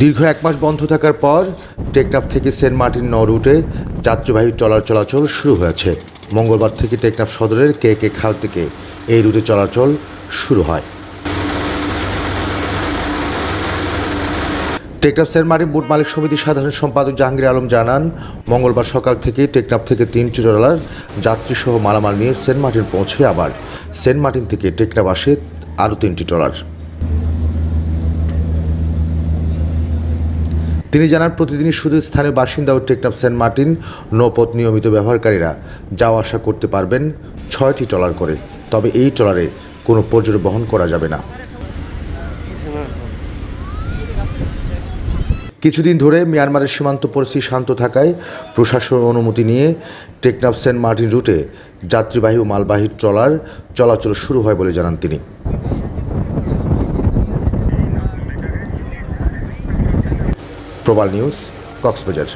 দীর্ঘ এক মাস বন্ধ থাকার পর টেকনাফ থেকে সেন্ট মার্টিন ন রুটে যাত্রীবাহী ট্রলার চলাচল শুরু হয়েছে। মঙ্গলবার থেকে টেকনাফ সদরের কে কে খাল থেকে এই রুটে চলাচল শুরু হয়। টেকনাফ সেন্ট মার্টিন বুট মালিক সমিতির সাধারণ সম্পাদক জাহাঙ্গীর আলম জানান, মঙ্গলবার সকাল থেকে টেকনাফ থেকে তিনটি ট্রলার যাত্রীসহ মালামাল নিয়ে সেন্ট মার্টিন পৌঁছে আবার সেন্ট মার্টিন থেকে টেকনাফ আসে আরও তিনটি ট্রলার তিনি জানান, প্রতিদিনই শুধু স্থানীয় বাসিন্দা ও টেকনাফ সেন্ট মার্টিন নৌপথ নিয়মিত ব্যবহারকারীরা যাওয়া আসা করতে পারবেন ছয়টি ট্রলার করে। তবে এই ট্রলারে কোনো পর্যটক বহন করা যাবে না। কিছুদিন ধরে মিয়ানমারের সীমান্ত পরিস্থিতি শান্ত থাকায় প্রশাসন অনুমতি নিয়ে টেকনাফ সেন্ট মার্টিন রুটে যাত্রীবাহী ও মালবাহী ট্রলার চলাচল শুরু হয় বলে জানান তিনি। প্রবাল নিউজ কক্সবাজার।